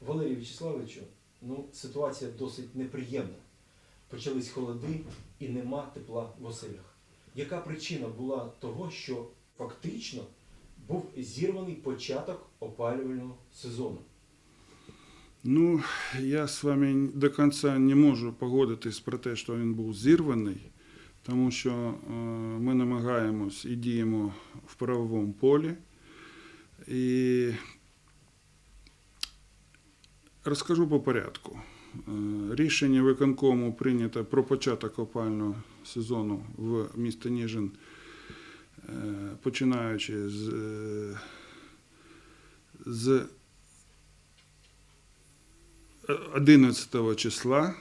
Валерій Вячеславовичу, ну ситуація досить неприємна. Почались холоди і нема тепла в оселях. Яка причина була того, що фактично був зірваний початок опалювального сезону? Ну, я з вами до кінця не можу погодитись про те, що він був зірваний, тому що е, ми намагаємось і діємо в правовому полі. І розкажу по порядку. Е, Рішення виконкому прийнято про початок опального сезону в місті Ніжин, е, починаючи з, е, з 11 числа.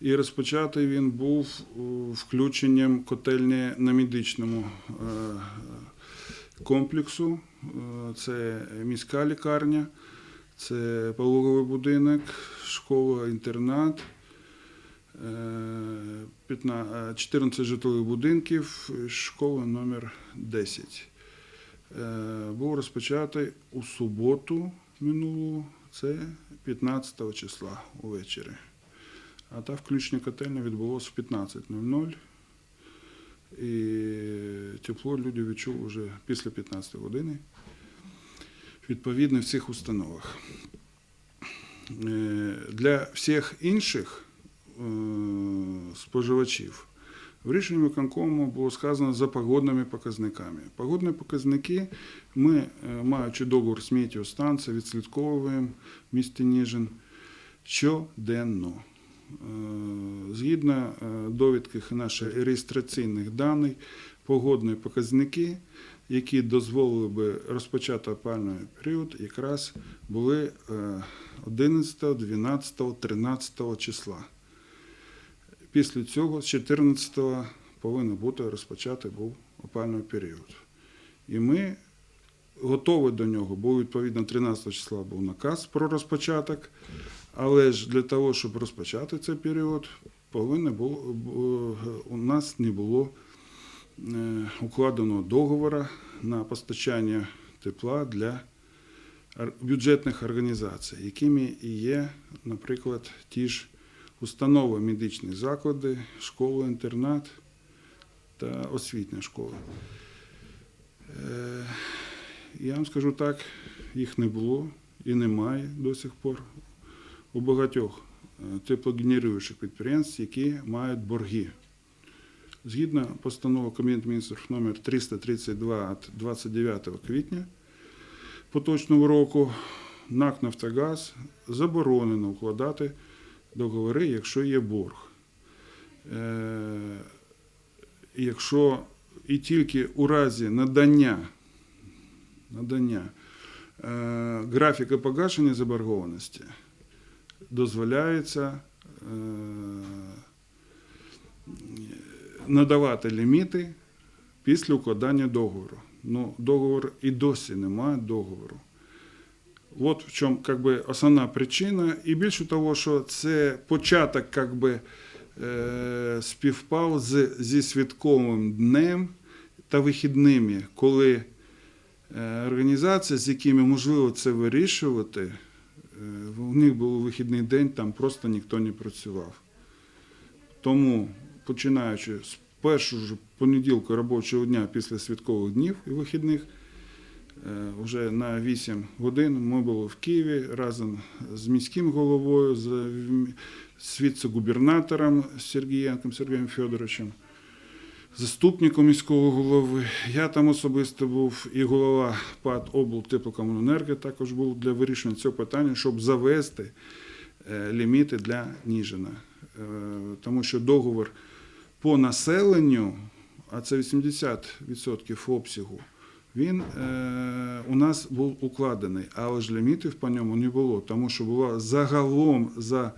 І розпочатий він був включенням котельні на медичному комплексу. Е, Це міська лікарня, це пологовий будинок, школа, інтернат. е, 15 14 житлових будинків, школа номер 10. Е, Був розпочатий у суботу минулу, це 15 числа увечері. А та включення котельні відбулося в 15.00. І тепло люди відчули вже після 15 години, відповідно в цих установах. Е, Для всіх інших е, споживачів в рішенні виконкому було сказано за погодними показниками. Погодні показники ми, е, маючи договор з метеостанцією, відслідковуємо в місті Ніжин щоденно. Е, Згідно е, довідки наших реєстраційних даних, погодні показники, які дозволили би розпочати опальний період, якраз були е, 11, 12, 13 числа. Після цього, з 14 повинен бути розпочати був опальний період. І ми готові до нього, бо відповідно 13 числа був наказ про розпочаток. Але ж для того, щоб розпочати цей період, повинно було у нас не було е, укладеного договору на постачання тепла для бюджетних організацій, якими і є, наприклад, ті ж установи медичні заклади, школи, інтернат та освітня школа. Е, Я вам скажу так, їх не було і немає до сих пор у багатьох е, теплогенеруючих підприємств, які мають борги. Згідно постанови Кабінету міністрів номер 332 від 29 квітня поточного року НАК «Нафтогаз» заборонено укладати договори, якщо є борг. Е, Якщо і тільки у разі надання, надання е, графіка погашення заборгованості дозволяється е, надавати ліміти після укладання договору. Ну, договор і досі немає договору. От в чому как би, основна причина. І більше того, що це початок как би, е, співпав зі святковим днем та вихідними, коли е, організації, з якими можливо це вирішувати, у них був вихідний день, там просто ніхто не працював. Тому, починаючи з першого ж понеділка робочого дня після святкових днів і вихідних, е, вже на 8 годин ми були в Києві разом з міським головою, з віце-губернатором Сергієнком Сергієм Федоровичем, заступником міського голови. Я там особисто був, і голова ПАД облтеплокомуненерго також був для вирішення цього питання, щоб завести е, ліміти для Ніжина. Е, Тому що договор по населенню, а це 80% обсягу, він е, у нас був укладений, але ж лімітів по ньому не було, тому що була загалом за,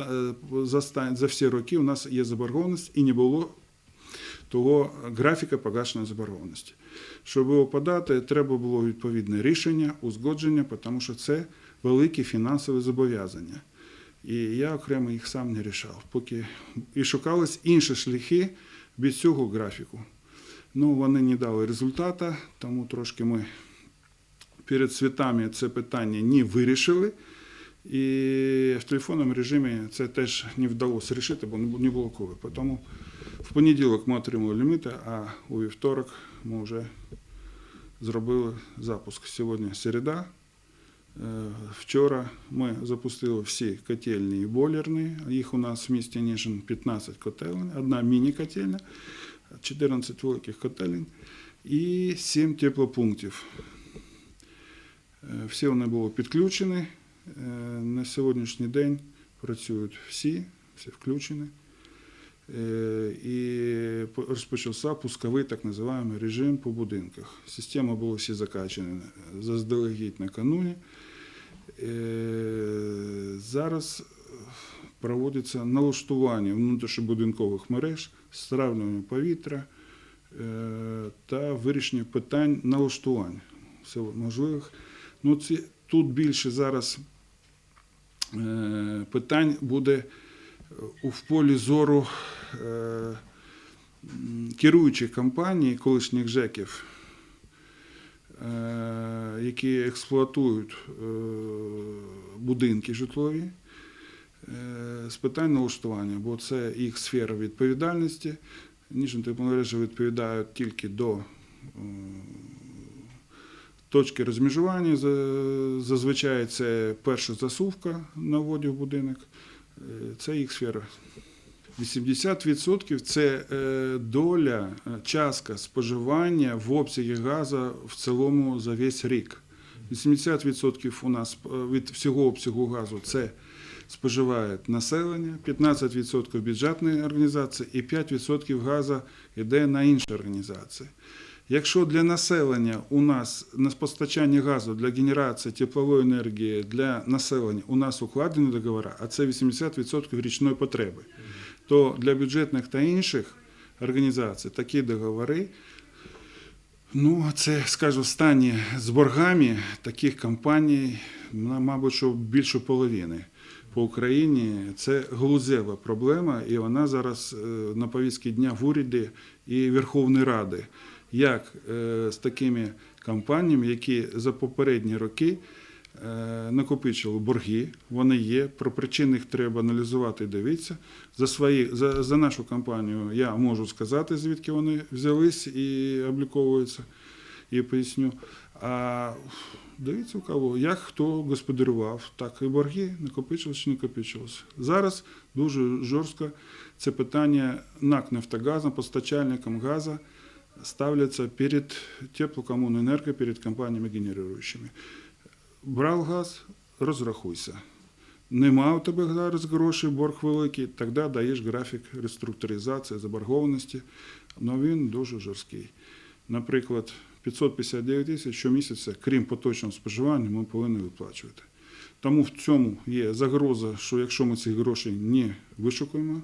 е, за, за всі роки у нас є заборгованість і не було того графіка погашення заборгованості. Щоб його подати, треба було відповідне рішення, узгодження, тому що це великі фінансові зобов'язання. І я окремо їх сам не рішав, поки і шукались інші шляхи без цього графіку. Ну, вони не дали результату, тому трошки ми перед святами це питання не вирішили. І в телефонному режимі це теж не вдалося рішити, бо не було коли. Тому в понеділок ми отримали ліміти, а у вівторок ми вже зробили запуск. Сьогодні середа. Е, Вчора ми запустили всі котельні і бойлерні. Їх у нас в місті Ніжин 15 котелень, одна міні-котельня, 14 великих котелень і 7 теплопунктів. Е, Всі вони були підключені. Е, На сьогоднішній день працюють всі, всі включені. Е, І розпочався пусковий так називаємо режим по будинках. Система була всі закачені заздалегідь накануні. Е, Зараз проводиться налаштування внутрішньобудинкових мереж, стравлювання повітря е, та вирішення питань налаштування всього можливих. Ну, тут більше зараз е, питань буде в полі зору е, керуючих компаній, колишніх ЖЕКів, е, які експлуатують е, будинки житлові з питань налаштування, бо це їх сфера відповідальності. Ніжні тепломережі відповідають тільки до точки розмежування. За- Зазвичай це перша засувка на вводі в будинок. Е, Це їх сфера. 80% це е, доля, е, частка споживання в обсягі газу в цілому за весь рік. 80% у нас від всього обсягу газу це споживає населення, 15% бюджетні організації і 5% газу йде на інші організації. Якщо для населення у нас на постачання газу для генерації теплової енергії для населення у нас укладені договори, а це 80% річної потреби, то для бюджетних та інших організацій такі договори, ну це скажу, стані з боргами таких компаній, мабуть, що більше половини. По Україні це глузева проблема, і вона зараз е, на повістці дня в уряді і Верховної Ради як е, з такими компаніями, які за попередні роки е, накопичили борги, вони є. Про причини їх треба аналізувати і дивитися. За, свої, за, за нашу компанію я можу сказати, звідки вони взялись і обліковуються, і поясню. А дивіться у кого, як хто господарював, так і борги накопичились чи не накопичились. Зараз дуже жорстко це питання НАК «Нафтогазом», постачальником газу ставляться перед теплокоммунэнерго, перед компаніями генеруючими. Брав газ, розрахуйся. Нема у тебе зараз грошей, борг великий, тоді даєш графік реструктуризації, заборгованості, але він дуже жорсткий. Наприклад, 559 тисяч щомісяця, крім поточного споживання, ми повинні виплачувати. Тому в цьому є загроза, що якщо ми цих грошей не вишукуємо,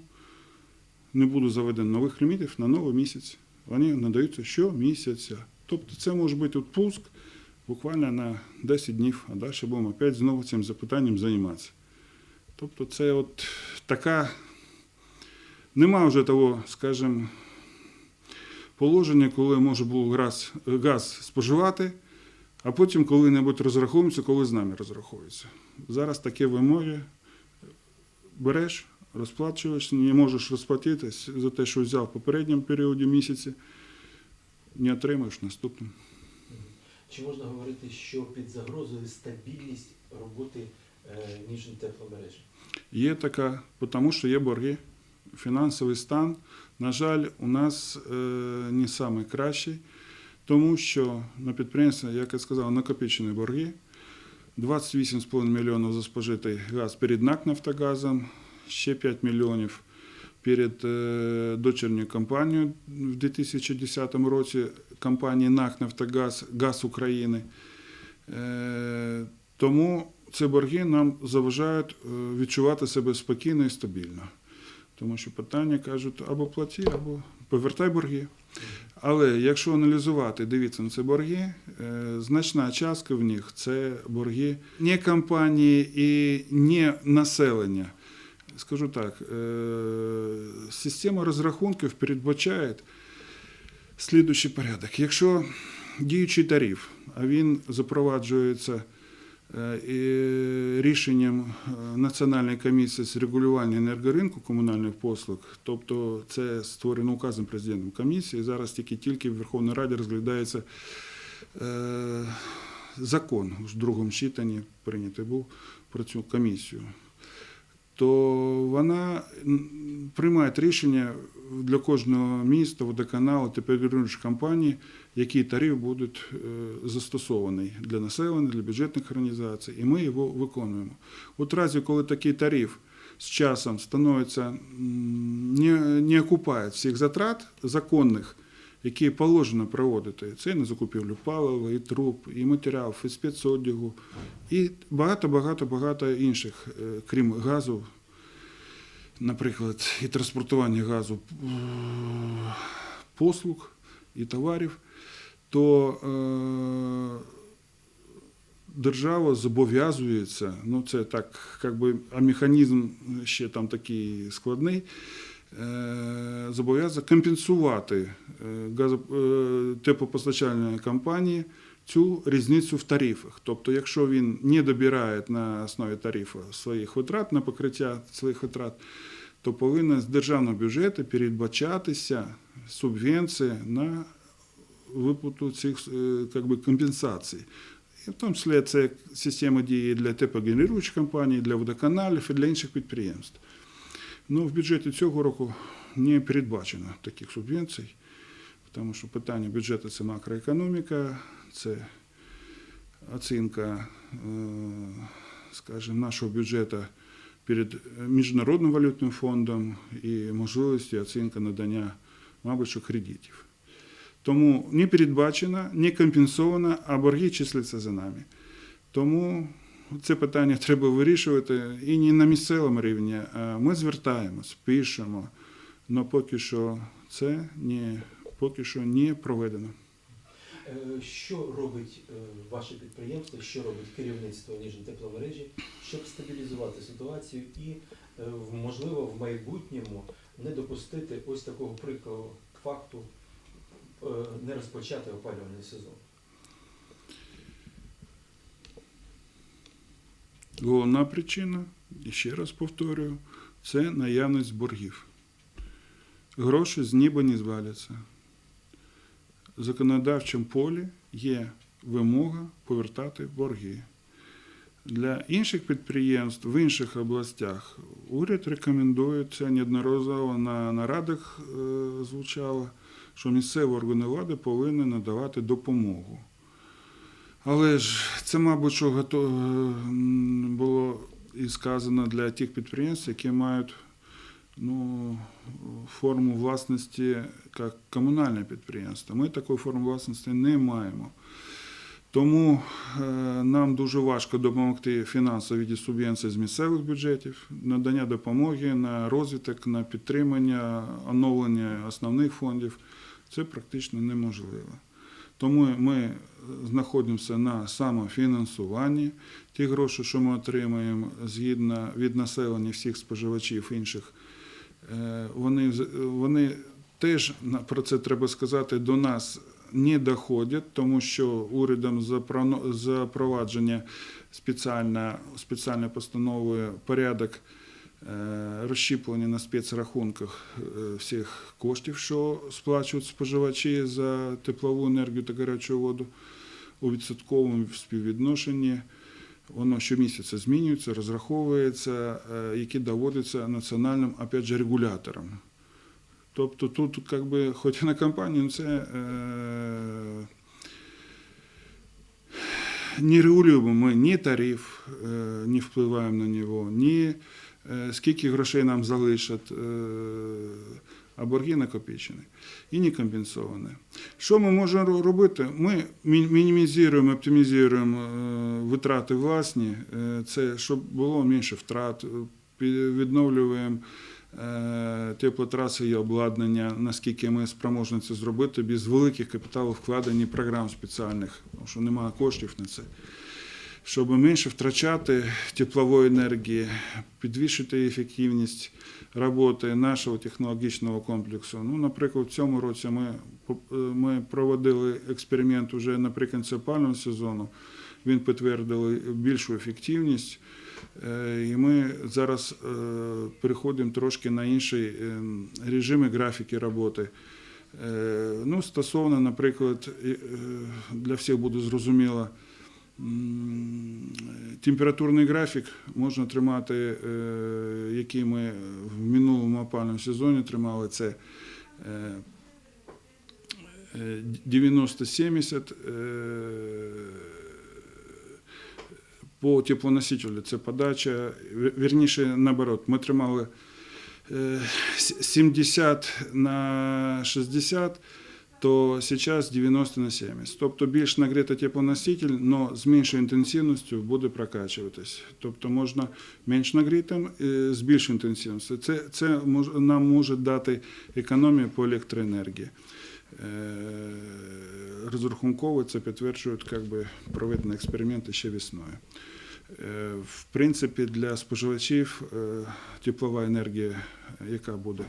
не буде заведено нових лімітів на новий місяць. Вони надаються щомісяця. Тобто це може бути відпуск буквально на 10 днів, а далі будемо опять знову цим запитанням займатися. Тобто це от така, нема вже того, скажімо, положення, коли може було газ, газ споживати, а потім коли-небудь розраховуємося, коли з нами розраховуються. Зараз такі вимоги береш, розплачуєш, не можеш розплатитись за те, що взяв в попередньому періоді місяці, не отримаєш в наступному. Чи можна говорити, що під загрозою стабільність роботи е, ніжної тепломережі? Є така, тому що є борги. Фінансовий стан, на жаль, у нас е, не найкращий, тому що на підприємстві, як я сказав, накопичені борги. 28,5 мільйонів за спожитий газ перед НАК «Нафтогазом», ще 5 мільйонів перед е, дочерньою компанією в 2010 році компанії НАК «Нафтогаз», «Газ України». Е, Тому ці борги нам заважають е, відчувати себе спокійно і стабільно. Тому що питання кажуть або платі, або повертай борги. Але якщо аналізувати, дивіться на ці борги, значна частка в них це борги не компанії і не населення. Скажу так, е, система розрахунків передбачає слідуючий порядок. Якщо діючий тариф, а він запроваджується е, рішенням е, Національної комісії з регулювання енергоринку комунальних послуг, тобто це створено указом президентом комісії. Зараз тільки тільки в Верховній Раді розглядається е, закон в другому читанні прийнятий був про цю комісію. То вона приймає рішення для кожного міста, водоканалу та перегрунчих компаній, який тариф буде застосований для населення, для бюджетних організацій, і ми його виконуємо. От разі, коли такий тариф з часом становиться не, не окупає всіх затрат законних, які положено проводити, це і на закупівлю палива, і труб, і матеріалів, і спецодягу, і багато, багато, багато інших, е, крім газу, наприклад, і транспортування газу е, послуг і товарів, то е, держава зобов'язується, ну це так, як би, а механізм ще там такий складний, е, компенсувати е, е, теплопостачальної компанії цю різницю в тарифах. Тобто, якщо він не добирає на основі тарифу своїх витрат на покриття своїх витрат, то повинна з державного бюджету передбачатися субвенція на виплату цих би, компенсацій. І в тому числі це система діє для теплогенеруючих компаній, для водоканалів і для інших підприємств. Ну, в бюджеті цього року не передбачено таких субвенцій, тому що питання бюджету це макроекономіка, це оцінка, е, скажімо, нашого бюджету перед Міжнародним валютним фондом і можливості оцінки надання, мабуть, що кредитів. Тому не передбачено, не компенсовано, а борги числяться за нами. Тому це питання треба вирішувати і не на місцевому рівні. Ми звертаємось, пишемо, але поки що це не, поки що не проведено. Е, Що робить е, ваше підприємство, що робить керівництво Ніжнотепломережі, щоб стабілізувати ситуацію і, е, можливо, в майбутньому не допустити ось такого прикрого факту не розпочати опалювальний сезон? Головна причина, і ще раз повторюю, це наявність боргів. Гроші з неба не зваляться. В законодавчому полі є вимога повертати борги. Для інших підприємств в інших областях уряд рекомендує це неодноразово на нарадах е, звучало, що місцеві органи влади повинні надавати допомогу. Але ж це, мабуть, що гото- було і сказано для тих підприємств, які мають ну, форму власності як комунальне підприємство. Ми такої форми власності не маємо. Тому е, нам дуже важко допомогти фінансово в субвенцій з місцевих бюджетів, надання допомоги на розвиток, на підтримання, оновлення основних фондів. Це практично неможливо. Тому ми знаходимося на самофінансуванні. Ті гроші, що ми отримуємо згідно від населення всіх споживачів інших, е, вони, вони теж про це треба сказати, до нас не доходять, тому що урядом запровадження спеціальна, спеціальною постановою порядок розщіплення на спецрахунках е, всіх коштів, що сплачують споживачі за теплову енергію та гарячу воду у відсотковому співвідношенні. Воно щомісяця змінюється, розраховується, е, які доводяться національним опять же, регулятором. Тобто тут, как би, хоч і на компанію, це е, не регулюємо ми ні тариф, е, не впливаємо на нього, ні скільки грошей нам залишать, е, а борги накопичені і не компенсовані. Що ми можемо робити? Ми мінімізуємо, оптимізуємо е, витрати власні, е, це щоб було менше втрат, е, відновлюємо е, теплотраси і обладнання, наскільки ми спроможні це зробити без великих капіталовкладень і програм спеціальних, тому що немає коштів на це. Щоб менше втрачати теплової енергії, підвищити ефективність роботи нашого технологічного комплексу. Ну, наприклад, в цьому році ми, ми проводили експеримент уже наприкінці опалювального сезону. Він підтвердив більшу ефективність. Е, І ми зараз е, переходимо трошки на інші е, режими графіки роботи. Ну, стосовно, наприклад, для всіх буде зрозуміло, температурний графік можна тримати, е, який ми в минулому опальному сезоні тримали, це е, е, 90-70. е, По теплоносителю це подача, вір- вірніше наоборот, ми тримали е, 70 на 60, то зараз 90 на 70. Тобто більш нагрітий теплоноситель, але з меншою інтенсивністю буде прокачуватись. Тобто можна менш нагрітим з більшою інтенсивністю. Це, це нам може дати економію по електроенергії. Е, Розрахунково це підтверджують як би, проведені експерименти ще весною. Е, В принципі, для споживачів е, теплова енергія, яка буде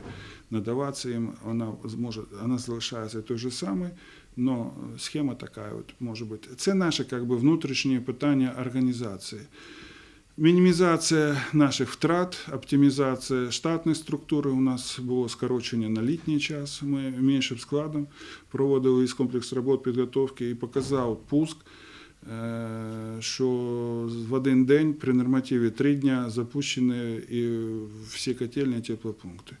надаватися їм, вона зможе, вона залишається той же самий, але схема така от може бути. Це наше як би, внутрішнє питання організації. Мінімізація наших втрат, оптимізація штатної структури у нас було скорочення на літній час. Ми меншим складом проводили із комплекс робот підготовки і показав пуск, що в один день при нормативі три дня запущені і всі котельні теплопункти.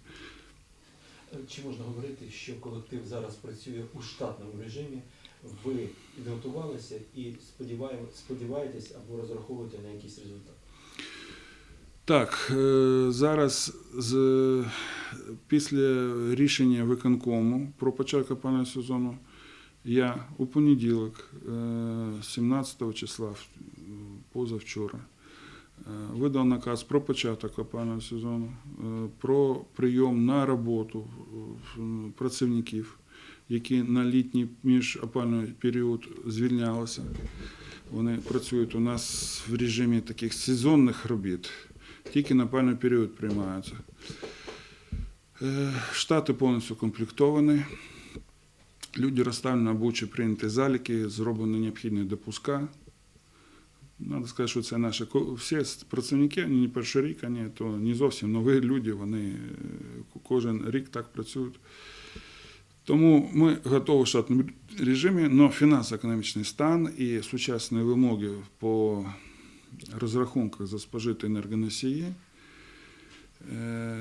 Е, Чи можна говорити, що колектив зараз працює у штатному режимі? Ви підготувалися і сподіваєтесь або розраховуєте на якийсь результат? Так, е, зараз з, після рішення виконкому про початок опалювального сезону я у понеділок, е, 17 числа, позавчора, е, видав наказ про початок опалювального сезону, е, про прийом на роботу е, працівників, які на літній міжопальний період звільнялися. Вони працюють у нас в режимі таких сезонних робіт тільки на пальний період приймаються. Е, Штати повністю комплектовані. Люди розставлені на бучі прийняті заліки, зроблені необхідні допуска. Надо сказати, що це наші всі працівники, вони не перший рік, вони то не зовсім нові люди, вони е, кожен рік так працюють. Тому ми готові в штатному режимі, але фінансово-економічний стан і сучасні вимоги по розрахунках за спожиті енергоносії е,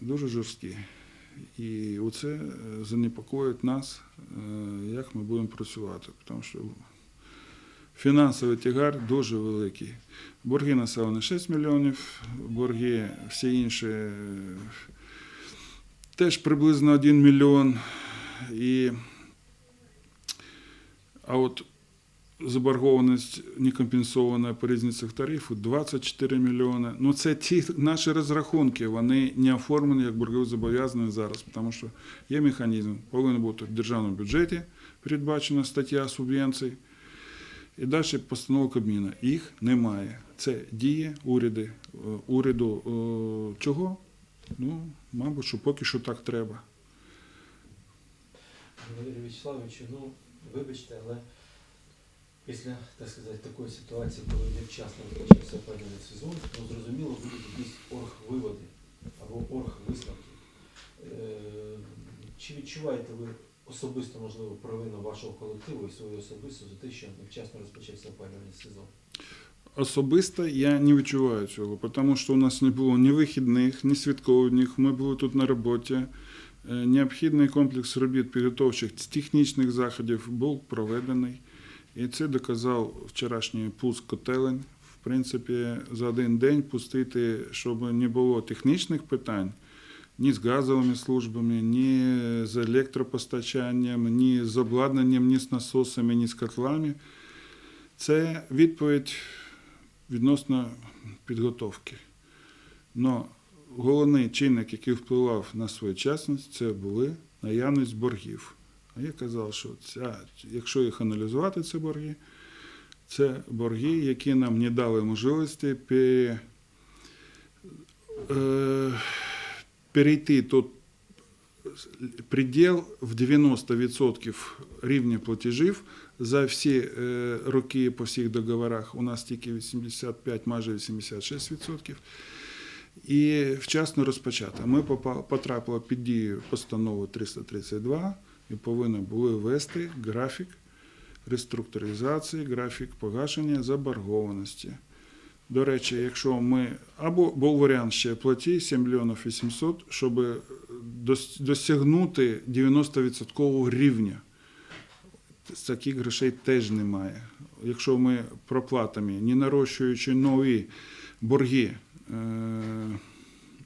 дуже жорсткі. І оце е, занепокоїть нас, е, як ми будемо працювати, тому що фінансовий тягар дуже великий. Борги населення 6 мільйонів, борги всі інші е, теж приблизно 1 мільйон. І, а от заборгованість некомпенсована по різницях тарифу 24 мільйони. Ну це ті наші розрахунки, вони не оформлені як боргові зобов'язані зараз, тому що є механізм, повинен бути в державному бюджеті передбачена стаття субвенцій. І далі постанова Кабміна. Їх немає. Це діє уряди, е, уряду е, чого? Ну, мабуть, що поки що так треба. Валерій Вячеславовичу, ну вибачте, але після так сказати, такої ситуації, коли невчасно почався опалювальний сезон, ну зрозуміло, будуть якісь оргвиводи або оргвисновки. Е, Чи відчуваєте ви особисто, можливо, провину вашого колективу і свою особисту за те, що невчасно розпочався опалювальний сезон? Особисто я не відчуваю цього, тому що у нас не було ні вихідних, ні святкових. Ми були тут на роботі. Е, Необхідний комплекс робіт підготовчих технічних заходів був проведений. І це доказав вчорашній пуск котелень. В принципі, за один день пустити, щоб не було технічних питань ні з газовими службами, ні з електропостачанням, ні з обладнанням, ні з насосами, ні з котлами. Це відповідь відносно підготовки. Но головний чинник, який впливав на своєчасність, це були наявність боргів. Я казав, що ця, якщо їх аналізувати, ці борги, Це борги, які нам не дали можливості пере, е, перейти тот предел в 90% рівня платежів за всі е, роки по всіх договорах. У нас тільки 85, майже 86%. І вчасно розпочато. Ми потрапили під дію постанови 332 і повинні були ввести графік реструктуризації, графік погашення заборгованості. До речі, якщо ми або був варіант ще платі 7 мільйонів 800, щоб досягнути 90% рівня. Таких грошей теж немає. Якщо ми проплатами, не нарощуючи нові борги, е,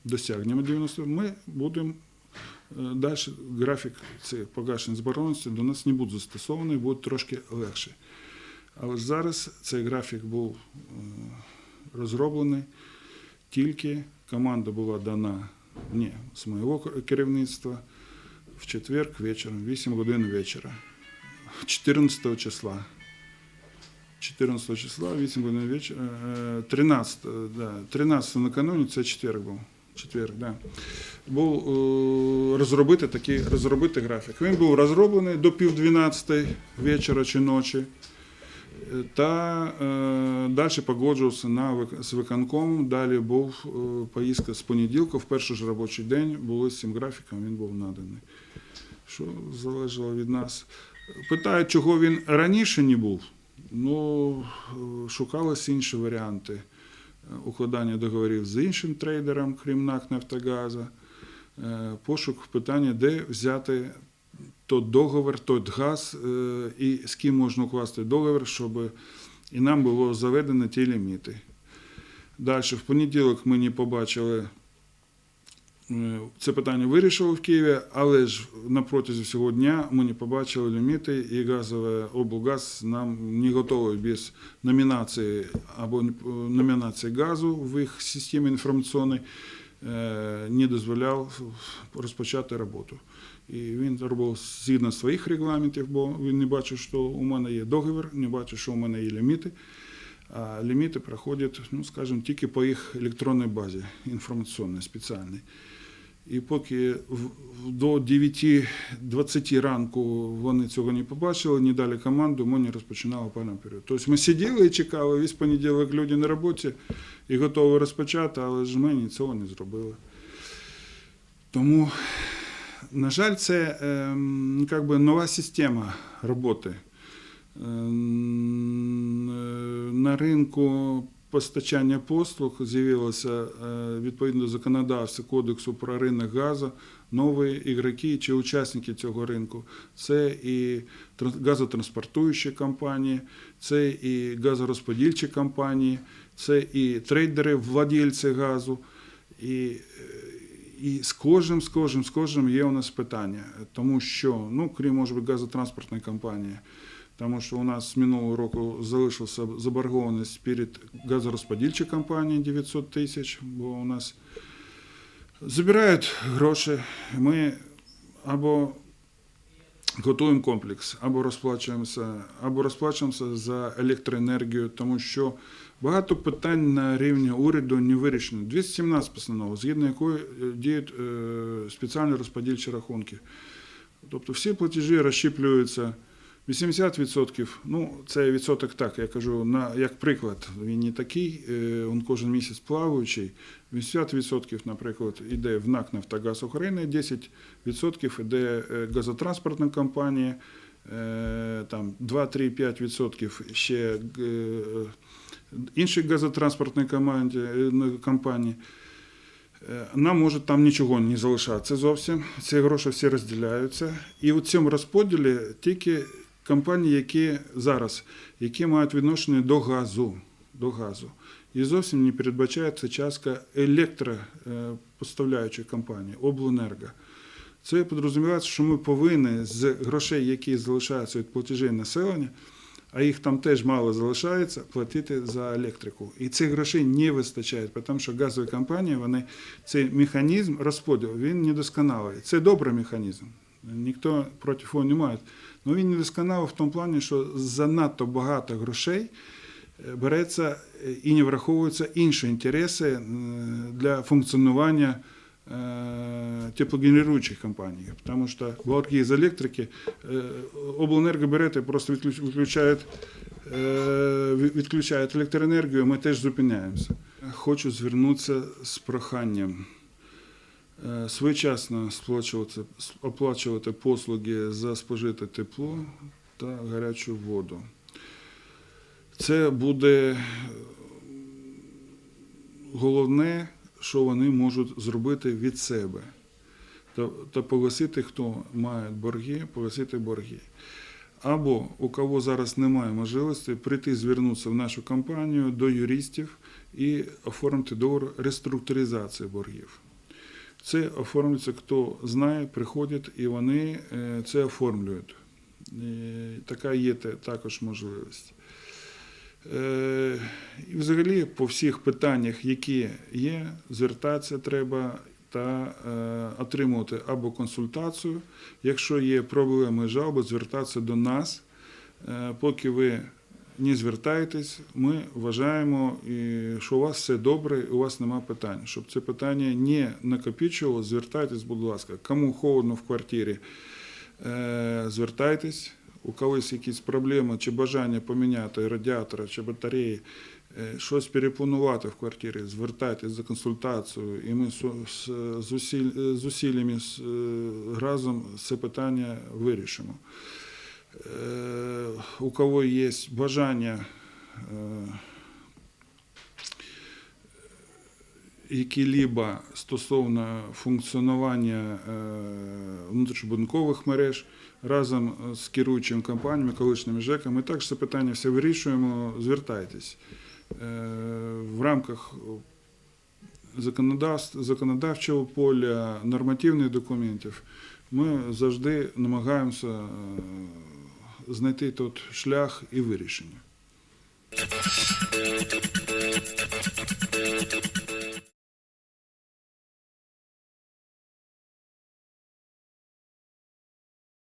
досягнемо 90%, ми будемо далі графік цих погашень зборгованості до нас не буде застосований, буде трошки легше. Але зараз цей графік був е, розроблений, тільки команда була дана мені з моєго керівництва в четвер вечором, 8 годин вечора, 14 числа. 14 числа, 8 годин вечора, е, 13, е, да, 13 накануні, це четверг був. Четверг, да. Був е, розробити такий розробити графік. Він був розроблений до пів 12 вечора чи ночі. Е, Та е, далі погоджувався на, з виконкомом. Далі був е, поїздка з понеділка, в перший ж робочий день були з цим графіком, він був наданий. Що залежало від нас. Питають, чого він раніше не був. Ну, е, шукалися інші варіанти укладання договорів з іншим трейдером, крім НАК Нафтогаза. Е, Пошук питання, де взяти той договір, той газ е, і з ким можна укласти договір, щоб і нам було заведено ті ліміти. Далі, в понеділок ми не побачили. Це питання вирішили в Києві, але ж на протязі всього дня ми не побачили ліміти, і газове облгаз нам не готовий без номінації або е, номінації газу в їх системі інформаційній е, не дозволяв розпочати роботу. І він робив згідно своїх регламентів, бо він не бачив, що у мене є договір, не бачив, що у мене є ліміти. А ліміти проходять, ну скажімо, тільки по їх електронній базі інформаційній, спеціальній. І поки до 9.20 ранку вони цього не побачили, не дали команду, ми не розпочинали певний період. Тобто ми сиділи і чекали, весь понеділок люди на роботі і готові розпочати, але ж ми цього не зробили. Тому, на жаль, це как би нова система роботи. Ем, е, На ринку постачання послуг з'явилося е, відповідно до законодавства Кодексу про ринок газу нові ігроки чи учасники цього ринку. Це і газотранспортуючі компанії, це і газорозподільчі компанії, це і трейдери, владельці газу. І, е, і з кожним, з кожним, з кожним є у нас питання, тому що, ну, крім може бути газотранспортної компанії, тому що у нас з минулого року залишилася заборгованість перед газорозподільчою компанією 900 тисяч, бо у нас забирають гроші, ми або готуємо комплекс, або розплачуємося, або розплачуємося за електроенергію, тому що багато питань на рівні уряду не вирішено. 217 постанова, згідно якої е, діють е, спеціальні розподільчі рахунки. Тобто всі платежі розщіплюються 80%, ну це відсоток так, я кажу, на, як приклад, він не такий, е, він кожен місяць плаваючий. 80%, наприклад, йде в НАК «Нафтогаз України», 10% йде е, газотранспортна компанія, е, там 2-3-5% ще е, е, ну, компанії. Е, Нам може там нічого не залишатися зовсім. Ці гроші всі розділяються. І у цьому розподілі тільки компанії, які зараз, які мають відношення до газу. До газу. І зовсім не передбачається частка електропоставляючої компанії, обленерго. Це підрозумівається, що ми повинні з грошей, які залишаються від платежів населення, а їх там теж мало залишається, платити за електрику. І цих грошей не вистачає, тому що газові компанії, вони цей механізм розподілу, він недосконалий. Це добрий механізм. Ніхто проти його не має. Ну він недосконалий в тому плані, що занадто багато грошей е, береться е, і не враховуються інші інтереси е, для функціонування э, теплогенеруючих компаний. Потому что борги из электрики э, обленерго берет і просто відключ- відключають, е, від- відключають електроенергію, ми теж зупиняємося. Хочу звернутися з проханням е, своєчасно сплачувати, оплачувати послуги за спожите тепло та гарячу воду. Це буде головне, що вони можуть зробити від себе. Та погасити, хто має борги, погасити борги. Або у кого зараз немає можливості прийти звернутися в нашу компанію до юристів і оформити договор реструктуризації боргів. Це оформлюється, хто знає, приходять і вони е, це оформлюють. Е, Така є також можливість. Е, І взагалі по всіх питаннях, які є, звертатися треба та отримувати або консультацію. Якщо є проблеми, жалоби, звертатися до нас. Поки ви не звертаєтесь, ми вважаємо, що у вас все добре, і у вас нема питань. Щоб це питання не накопичувалося, звертайтесь, будь ласка. Кому холодно в квартирі, е, звертайтесь. У когось якісь проблеми чи бажання поміняти радіатора чи батареї, е, щось перепланувати в квартирі, звертайтесь за консультацією, і ми з, з, е, разом це питання вирішимо. Е, У кого є бажання е, які-либо стосовно функціонування е, внутрішньобудинкових мереж разом з керуючими компаніями, колишніми ЖЕКами. Ми також це питання все вирішуємо. Звертайтесь. Е, В рамках законодавчого поля, нормативних документів ми завжди намагаємося е, знайти тут шлях і вирішення.